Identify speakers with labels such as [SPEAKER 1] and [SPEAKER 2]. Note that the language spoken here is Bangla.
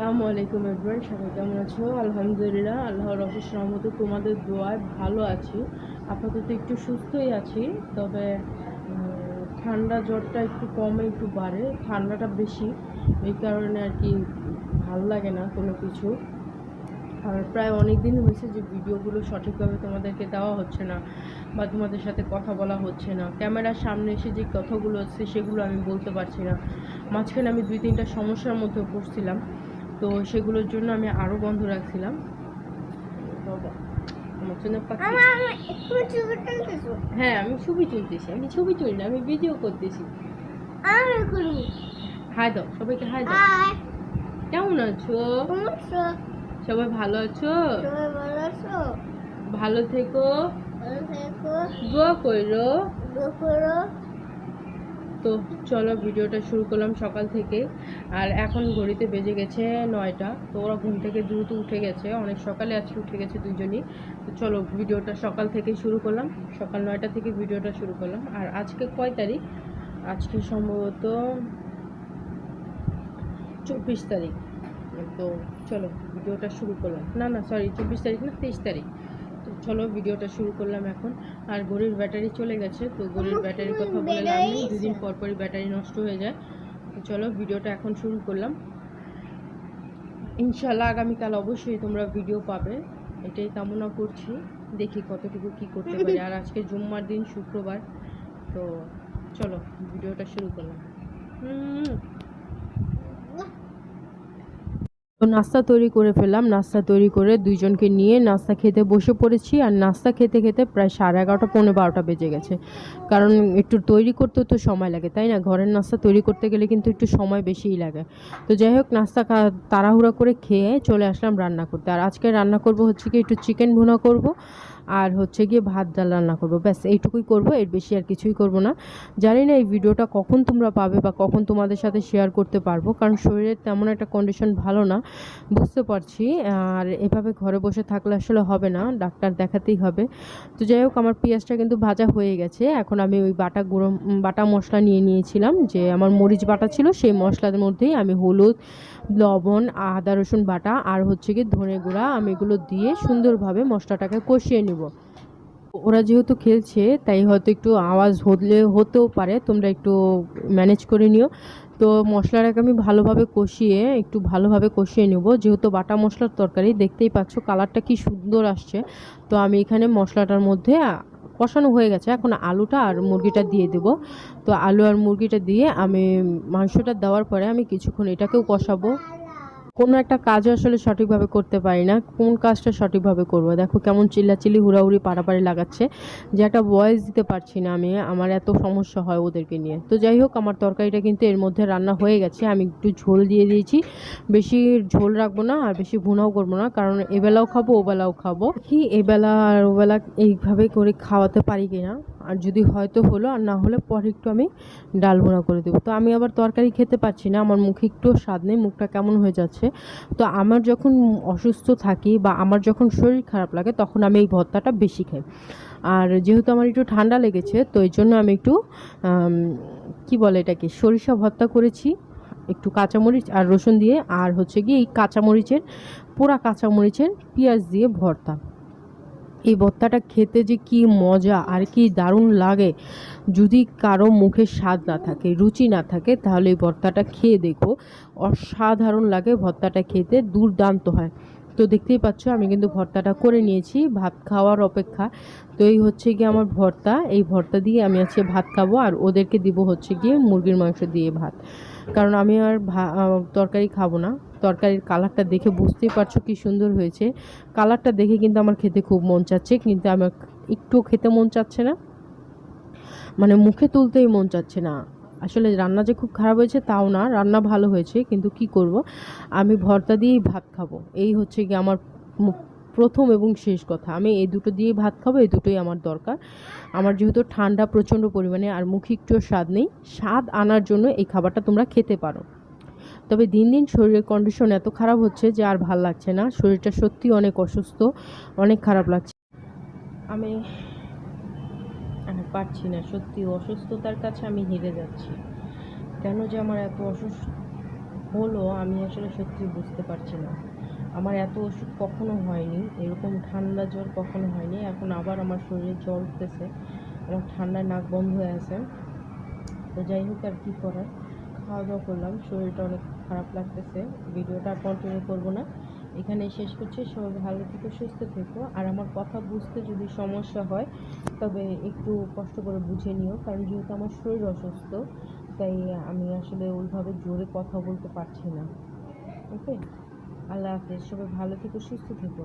[SPEAKER 1] আসসালামু আলাইকুম এভরিওয়ান সবাই কেমন আছো? আলহামদুলিল্লাহ, আল্লাহর অশেষ রহমতে তোমাদের দোয়ায় ভালো আছি। আপাতত একটু সুস্থই আছি, তবে ঠান্ডা জ্বরটা একটু কমে, একটু বাড়ে, ঠান্ডাটা বেশি। এই কারণে আর কি ভালো লাগে না কোনো কিছু। আর প্রায় অনেক দিন হয়েছে যে ভিডিওগুলো সঠিকভাবে তোমাদেরকে দেওয়া হচ্ছে না, বা তোমাদের সাথে কথা বলা হচ্ছে না। ক্যামেরার সামনে এসে যে কথাগুলো আছে সেগুলো আমি বলতে পারছি না। মাঝখানে আমি দুই তিনটা সমস্যার মধ্যে পড়ছিলাম। তো সেগুলোর জন্য আমি আরও বন্ধ রাখছিলাম। হ্যাঁ আমি ছবি তুলতেছি আমি ছবি তুলি না আমি ভিডিও করতেছি। হাই দাও সবাইকে হাই দাও। কেমন আছো? সবাই ভালো আছো?
[SPEAKER 2] ভালো আছো?
[SPEAKER 1] ভালো থেকো।
[SPEAKER 2] ভালো করো।
[SPEAKER 1] দোয়া করো। তো চলো ভিডিওটা শুরু করলাম সকাল থেকে। আর এখন ঘড়িতে বেজে গেছে নয়টা, তো ওরা ঘুম থেকে দ্রুত উঠে গেছে। অনেক সকালে আজকে উঠে গেছে দুজনই তো চলো ভিডিওটা সকাল থেকে শুরু করলাম। সকাল নয়টা থেকে ভিডিওটা শুরু করলাম। আর আজকে কয় তারিখ? আজকে সম্ভবত চব্বিশ তারিখ। তো চলো ভিডিওটা শুরু করলাম। না না সরি চব্বিশ তারিখ না, তেইশ তারিখ। চলো ভিডিওটা শুরু করলাম এখন। আর ঘড়ির ব্যাটারি চলে গেছে, তো ঘড়ির ব্যাটারির কথা বলে লাভ নেই। দুদিন পর পরই ব্যাটারি নষ্ট হয়ে যায়। তো চলো ভিডিওটা এখন শুরু করলাম। ইনশাল্লাহ আগামীকাল অবশ্যই তোমরা ভিডিও পাবে। এটাই কামনা করছি। দেখি কতটুকু কি করতে পারি। আর আজকে জুম্মার দিন, শুক্রবার। তো চলো ভিডিওটা শুরু করলাম। হুম। তো নাস্তা তৈরি করে ফেলাম নাস্তা তৈরি করে দুইজনকে নিয়ে নাস্তা খেতে বসে পড়েছি আর নাস্তা খেতে খেতে প্রায় সাড়ে এগারোটা, পৌনে বারোটা বেজে গেছে। কারণ একটু তৈরি করতে তো সময় লাগে, তাই না? ঘরের নাস্তা তৈরি করতে গেলে কিন্তু একটু সময় বেশিই লাগে। তো যাই হোক, নাস্তা তাড়াহুড়া করে খেয়ে চলে আসলাম রান্না করতে। আর আজকে রান্না করব হচ্ছে কি একটু চিকেন ভুনা করব। আর হচ্ছে গিয়ে ভাত ডাল রান্না করব। ব্যাস, এইটুকুই করব, এর বেশি আর কিছুই করব না। জানি না এই ভিডিওটা কখন তোমরা পাবে বা কখন তোমাদের সাথে শেয়ার করতে পারব, কারণ শরীরের তেমন একটা কন্ডিশন ভালো না, বুঝতে পারছি। আর এভাবে ঘরে বসে থাকলে আসলে হবে না, ডাক্তার দেখাতেই হবে। তো যাই হোক, আমার পেঁয়াজটা কিন্তু ভাজা হয়ে গেছে। এখন আমি ওই বাটা গুঁড়ো বাটা মশলা নিয়ে নিয়েছিলাম, যে আমার মরিচ বাটা ছিল, সেই মশলার মধ্যেই আমি হলুদ, লবণ, আদা, রসুন বাটা আর হচ্ছে কি ধনে গুঁড়া, আমি এগুলো দিয়ে সুন্দরভাবে মশলাটাকে কষিয়ে নিব। ওরা যেহেতু খেলছে, তাই হয়তো একটু আওয়াজ হলে হতেও পারে। তোমরা একটু ম্যানেজ করে নিও। তো মশলাটাকে আমি ভালোভাবে কষিয়ে, একটু ভালোভাবে কষিয়ে নেব। যেহেতু বাটা মশলার তরকারি, দেখতেই পাচ্ছ কালারটা কি সুন্দর আসছে। তো আমি এখানে মশলাটার মধ্যে কষানো হয়ে গেছে। এখন আলুটা আর মুরগিটা দিয়ে দেব। তো আলু আর মুরগিটা দিয়ে আমি মাংসটা দেওয়ার পরে আমি কিছুক্ষণ এটাকেও কষাবো। কোনো একটা কাজও আসলে সঠিকভাবে করতে পারি না। কোন কাজটা সঠিকভাবে করব? দেখো কেমন চিল্লাচিল্লি, হুড়াহুড়ি পাড়াপাড়ি লাগাচ্ছে। যে একটা ভয়েস দিতে পারছি না আমি, আমার এত সমস্যা হয় ওদেরকে নিয়ে। তো যাই হোক, আমার তরকারিটা কিন্তু এর মধ্যে রান্না হয়ে গেছে। আমি একটু ঝোল দিয়ে দিয়েছি। বেশি ঝোল রাখব না আর বেশি ভুনাও করব না, কারণ এবেলাও খাব, ওবেলাও খাব। কি এবেলা আর ওবেলা এইভাবে করে খাওয়াতে পারি কিনা। আর যদি হয়তো হলো, আর না হলে পরে একটু আমি ডাল ভুনা করে দেবো। তো আমি আবার তরকারি খেতে পারছি না, আমার মুখে একটু স্বাদ নেই, মুখটা কেমন হয়ে যাচ্ছে। তো আমার যখন অসুস্থ থাকি বা আমার যখন শরীর খারাপ লাগে, তখন আমি এই ভর্তাটা বেশি খাই। আর যেহেতু আমার একটু ঠান্ডা লেগেছে, তো এই জন্য আমি একটু কি বলে এটাকে, সরিষা ভর্তা করেছি, একটু কাঁচামরিচ আর রসুন দিয়ে, আর হচ্ছে গিয়ে এই কাঁচামরিচের, পোড়া কাঁচামরিচের পেঁয়াজ দিয়ে ভর্তা। এই ভর্তাটা খেতে যে কি মজা আর কি দারুণ লাগে। যদি কারও মুখে স্বাদ না থাকে, রুচি না থাকে, তাহলে এই ভর্তাটা খেয়ে দেখো। অসাধারণ লাগে ভর্তাটা খেতে, দুর্দান্ত হয়। তো দেখতেই পাচ্ছ, আমি কিন্তু ভর্তাটা করে নিয়েছি, ভাত খাওয়ার অপেক্ষা। তো এই হচ্ছে গিয়ে আমার ভর্তা, এই ভর্তা দিয়ে আমি আজকে ভাত খাব আর ওদেরকে দিব হচ্ছে গিয়ে মুরগির মাংস দিয়ে ভাত। কারণ আমি আর তরকারি খাব না। তরকারির কালারটা দেখে বুঝতেই পারছ কি সুন্দর হয়েছে। কালারটা দেখে কিন্তু আমার খেতে খুব মন চাচ্ছে, কিন্তু আমার একটু খেতে মন চাচ্ছে না। মানে মুখে তুলতেই মন চাচ্ছে না। আসলে রান্না যে খুব খারাপ হয়েছে তাও না, রান্না ভালো হয়েছে, কিন্তু কি করব? আমি ভর্তা দিয়েই ভাত খাব। এই হচ্ছে কি আমার প্রথম এবং শেষ কথা। আমি এই দুটো দিয়েই ভাত খাব, এই দুটোই আমার দরকার। আমার যেহেতু ঠান্ডা প্রচণ্ড পরিমাণে, আর মুখে একটু স্বাদ নেই, স্বাদ আনার জন্য এই খাবারটা তোমরা খেতে পারো। তবে দিন দিন শরীরের কন্ডিশন এত খারাপ হচ্ছে যে আর ভালো লাগছে না। শরীরটা সত্যি অনেক অসুস্থ, অনেক খারাপ লাগছে। আমি আমি পারছি না, সত্যি অসুস্থতার কাছে আমি হেরে যাচ্ছি। কেন যে আমার এত অসুস্থ হলো আমি আসলে সত্যি বুঝতে পারছি না। আমার এত ওষুধ কখনো হয়নি, এরকম ঠান্ডা জ্বর কখনো হয়নি। এখন আবার আমার শরীরে জ্বর উঠতেছে আমার ঠান্ডায় নাক বন্ধ হয়ে আছে। তো যাই হোক আর কী করার খাওয়া দাওয়া করলাম, শরীরটা অনেক খারাপ লাগতেছে, ভিডিওটা কন্টিনিউ করব না। এখানে শেষ করছি, সবাই ভালো থেকো, সুস্থ থেকো। আর আমার কথা বুঝতে যদি সমস্যা হয়, তবে একটু কষ্ট করে বুঝে নিও, কারণ যেহেতু আমার শরীর অসুস্থ, তাই আমি আসলে ওইভাবে জোরে কথা বলতে পারছি না। ওকে আল্লাহ হাফেজ, সবাই ভালো থেকো, সুস্থ থেকো।